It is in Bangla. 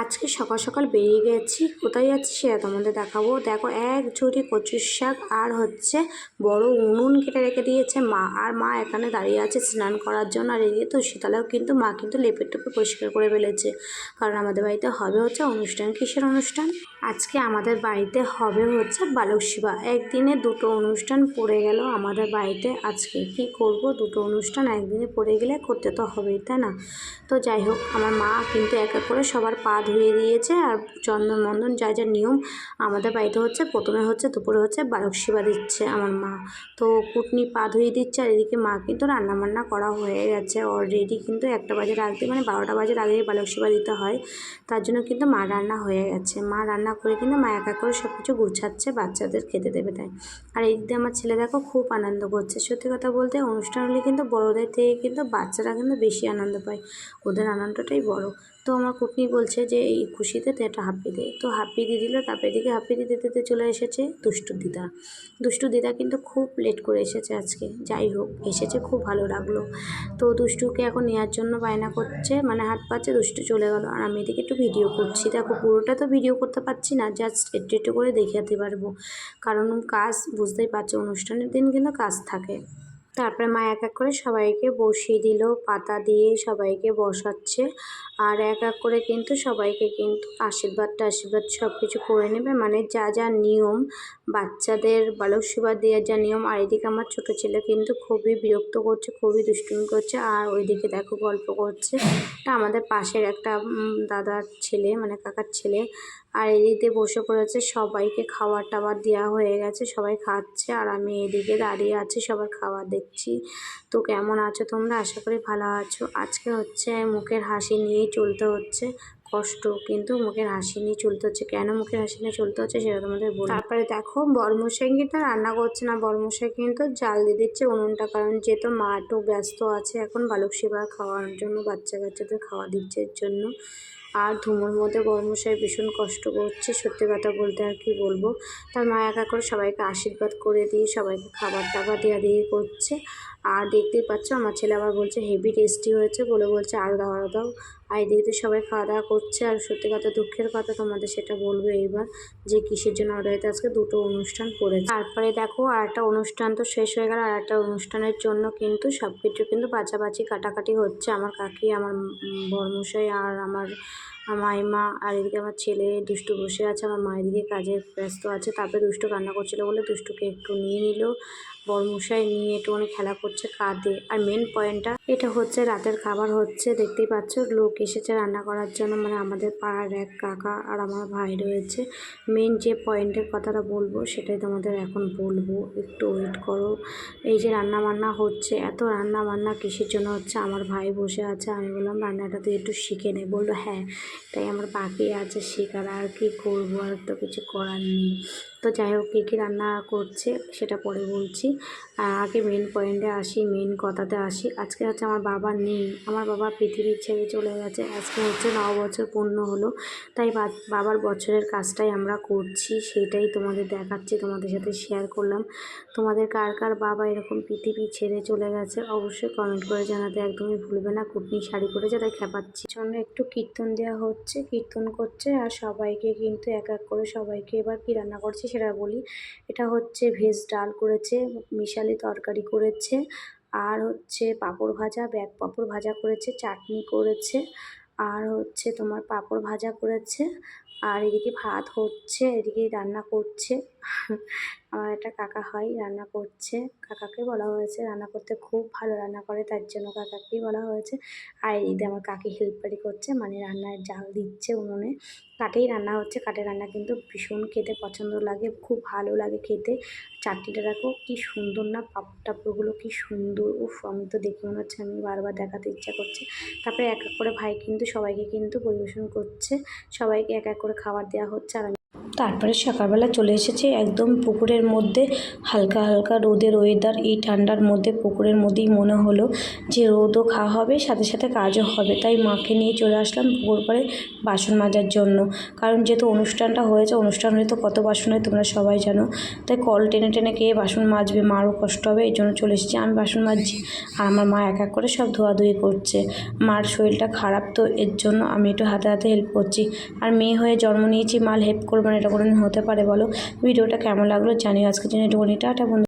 আজকে সকাল সকাল বেরিয়ে গেছি। কোথায় যাচ্ছি সেটা তোমাদের দেখাবো। দেখো, এক ঝুড়ি কচুর শাক আর হচ্ছে বড় উনুন কেটে রেখে দিয়েছে মা। আর মা এখানে দাঁড়িয়ে আছে স্নান করার জন্য। আর এদিকে তো শীতলাও কিন্তু, মা কিন্তু লেপে টেপে পরিষ্কার করে ফেলেছে। কারণ আমাদের বাড়িতে হবে হচ্ছে অনুষ্ঠান। কিসের অনুষ্ঠান? আজকে আমাদের বাড়িতে হবে হচ্ছে বালক সেবা একদিনে দুটো অনুষ্ঠান পড়ে গেল আমাদের বাড়িতে আজকে। কি করব? দুটো অনুষ্ঠান একদিনে পড়ে গেলে করতে তো হবেই, তাই না? তো যাই হোক, আমার মা কিন্তু এক এক করে সবার পা ধুয়ে দিয়েছে আর চন্দন মন্দন যা যা নিয়ম আমাদের বাড়িতে হচ্ছে, প্রথমে হচ্ছে, দুপুরে হচ্ছে বালক সেবা দিচ্ছে আমার মা। তো কুটনি পা ধুয়ে দিচ্ছে আর এদিকে মা কিন্তু রান্না বান্না করা হয়ে গেছে অলরেডি কিন্তু একটা বাজের আগে মানে বারোটা বাজের আগেই বালক সেবা দিতে হয়। তার জন্য কিন্তু মা রান্না হয়ে গেছে। মা রান্না করে কিন্তু মা একা করে সব কিছু গুছাচ্ছে, বাচ্চাদের খেতে দেবে তাই। আর এই দিকে আমার ছেলে দেখো খুব আনন্দ করছে। সত্যি কথা বলতে অনুষ্ঠান হলে কিন্তু বড়োদের থেকে কিন্তু বাচ্চারা কিন্তু বেশি আনন্দ পায়। ওদের আনন্দটাই বড়। তো আমার কুটনি বলছে যে এই খুশিতে তো একটা হাপ্পি দে। তো হাপ্পি দিয়ে দিল, তারপরে এদিকে হাপ্পি দিতে দিতে চলে এসেছে দুষ্টু দিদা। দুষ্টু দিদা কিন্তু খুব লেট করে এসেছে আজকে, যাই হোক, এসেছে, খুব ভালো লাগল। তো দুষ্টুকে এখন নেওয়ার জন্য বায়না করছে মানে হাত পাচ্ছে, দুষ্টু চলে গেল। আর আমি এদিকে একটু ভিডিও করছি। দেখো, পুরোটা তো ভিডিও করতে পারছি না জাস্ট একটু একটু করে দেখাতে পারব। কারণ কাজ বুঝতেই পারছ, অনুষ্ঠানের দিন কিন্তু কাজ থাকে। তারপরে মা এক এক করে সবাইকে বসিয়ে দিল, পাতা দিয়ে সবাইকে বসাচ্ছে। আর এক এক করে কিন্তু সবাইকে কিন্তু আশীর্বাদ টাশীর্বাদ সব কিছু করে নেবে। মানে যা যা নিয়ম, বাচ্চাদের বালক সেবা দেওয়ার যা নিয়ম, আর এদিকে আমার ছোটো ছেলে কিন্তু খুবই বিরক্ত করছে, খুবই দুষ্টুমি করছে। আর ওইদিকে দেখো গল্প করছে। তা আমাদের পাশের একটা দাদার ছেলে মানে কাকার ছেলে। আর এদিকে বসে পড়েছে, সবাইকে খাবার টাবার দেওয়া হয়ে গেছে, সবাই খাচ্ছে। আর আমি এদিকে দাঁড়িয়ে আছি, সবার খাবার দেখছি। তো কেমন আছো তোমরা? আশা করি ভালো আছো। আজকে হচ্ছে মুখের হাসি নিয়েই চলতে হচ্ছে। কষ্ট, কিন্তু মুখের হাসি নিয়ে চলতে হচ্ছে। কেন মুখের হাসি নিয়ে চলতে হচ্ছে সেটা তোমাদের বলি তারপরে দেখো বর্মশাই কিন্তু রান্না করছে না। বর্মশাই কিন্তু জাল দিয়ে দিচ্ছে উনুনটা, কারণ যেহেতু মা একটু ব্যস্ত আছে, এখন বালক সেবা খাওয়ার জন্য বাচ্চা কাচ্চাদের খাওয়া দিচ্ছে এর জন্য। আর ধুমোর মধ্যে বর্মশাই ভীষণ কষ্ট করছে, সত্যি কথা বলতে আর কি বলব। তার মা একা করে সবাইকে আশীর্বাদ করে দিয়ে সবাইকে খাবার টাবার দেওয়া দিয়ে করছে। আর দেখতেই পাচ্ছ, আমার ছেলে আবার বলছে, হেভি টেস্টি হয়েছে। বলে বলছে আরও দাও আরও দাও। আর এদিকে সবাই খাওয়া দাওয়া করছে। আর সত্যি কথা, দুঃখের কথা তোমাদের সেটা বলব এইবার, যে কিসের জন্য আমাদের বাড়িতে আজকে দুটো অনুষ্ঠান পড়েছে। তারপরে দেখো, আর একটা অনুষ্ঠান তো শেষ হয়ে গেল, আর একটা অনুষ্ঠানের জন্য কিন্তু সব কিছু কিন্তু বাছাবাছি কাটাকাটি হচ্ছে। আমার কাকি, আমার বর্মশাই আর আমার মাইমা আর এদিকে আমার ছেলে দুষ্টু বসে আছে, আমার মায়ের দিকে কাজে ব্যস্ত আছে। তারপরে দুষ্টু কান্না করছিল বলে দুষ্টুকে একটু নিয়ে নিল। বরমশাই নিয়ে একটুখানি খেলা করছে, কাঁদে। আর মেন পয়েন্টটা এটা হচ্ছে রাতের খাবার হচ্ছে, দেখতেই পাচ্ছ, লোক এসেছে রান্না করার জন্য মানে আমাদের পাড়ার এক কাকা আর আমার ভাই রয়েছে। মেন যে পয়েন্টের কথাটা বলব, সেটাই তোমাদের এখন বলব। একটু ওয়েট করো। এই যে রান্না বান্না হচ্ছে, এত রান্না বান্না কিসের জন্য হচ্ছে? আমার ভাই বসে আছে, আমি বললাম, রান্নাটা তুই একটু শিখে নে। বলল হ্যাঁ তাই আমার বাকি আছে, শেখার আর কি করব, আর তো কিছু করার নেই। তো যাই হোক, কী কী রান্না করছে সেটা পরে বলছি। আগে মেন পয়েন্টে আসি মেন কথাতে আসি। আজকে হচ্ছে আমার বাবা নেই। আমার বাবা পৃথিবীর ছেড়ে চলে গেছে। আজকে হচ্ছে ন বছর পূর্ণ হলো। তাই বাবার বছরের কাজটাই আমরা করছি, সেটাই তোমাদের দেখাচ্ছি, তোমাদের সাথে শেয়ার করলাম। তোমাদের কার কার বাবা এরকম পৃথিবী ছেড়ে চলে গেছে, অবশ্যই কমেন্ট করে জানাতে একদমই ভুলবে না। কুটনি শাড়ি পরেছে, তাই খেপাচ্ছি। জন্য একটু কীর্তন দেওয়া হচ্ছে, কীর্তন করছে, আর সবাইকে কিন্তু এক এক করে সবাইকে এবার কী রান্না করছে সেটা বলি। এটা হচ্ছে ভেজ ডাল করেছে, মিশালি তরকারি করেছে, আর হচ্ছে পাঁপড় ভাজা, ব্যাগ পাঁপড় ভাজা করেছে, চাটনি করেছে, আর হচ্ছে তোমার পাঁপড় ভাজা করেছে, আর এদিকে ভাত হচ্ছে, এদিকে রান্না করছে। আমার একটা কাকা হয়, রান্না করছে। কাকাকে বলা হয়েছে রান্না করতে খুব ভালো রান্না করে, তার জন্য কাকাকেই বলা হয়েছে। আর এদিকে আমার কাকি হেল্পারি করছে মানে রান্নার জাল দিচ্ছে উনুনে। কাঠেই রান্না হচ্ছে, কাঠের রান্না কিন্তু ভীষণ খেতে পছন্দ লাগে, খুব ভালো লাগে খেতে। চাটনিটা দেখো কি সুন্দর না পাপড় টাপড়গুলো কি সুন্দর, উফ, আমি তো দেখে মনে হচ্ছে আমি বারবার দেখাতে ইচ্ছা করছে। তারপরে এক এক করে ভাই কিন্তু, সবাইকে কিন্তু পরিবেশন করছে। সবাইকে এক এক করে খাবার দেওয়া হচ্ছে আর তারপরে সকালবেলা চলে এসেছি একদম পুকুরের মধ্যে, হালকা হালকা রোদের ওয়েদার এই ঠান্ডার মধ্যে পুকুরের মধ্যেই মনে হলো যে রোদও খাওয়া হবে, সাথে সাথে কাজও হবে। তাই মাকে নিয়ে চলে আসলাম পুকুর পাড়ে বাসন মাজার জন্য। কারণ যেহেতু অনুষ্ঠানটা হয়েছে, অনুষ্ঠান হলে তো কত বাসন হয় তোমরা সবাই জানো। তাই কল টেনে টেনে কে বাসন মাজবে, মারও কষ্ট হবে, এই জন্য চলে এসেছি। আমি বাসন মাজছি আর আমার মা এক এক করে সব ধোয়াধুয়ি করছে। মার শরীরটা খারাপ তো এর জন্য আমি একটু হাতে হাতে হেল্প করছি। আর মেয়ে হয়ে জন্ম নিয়েছি, মাল হেল্প করবে না এটা কোনো হতে পারে, বলো। ভিডিওটা কেমন লাগল জানি আজকের জন্য একটুখানি টাটা বন্ধু।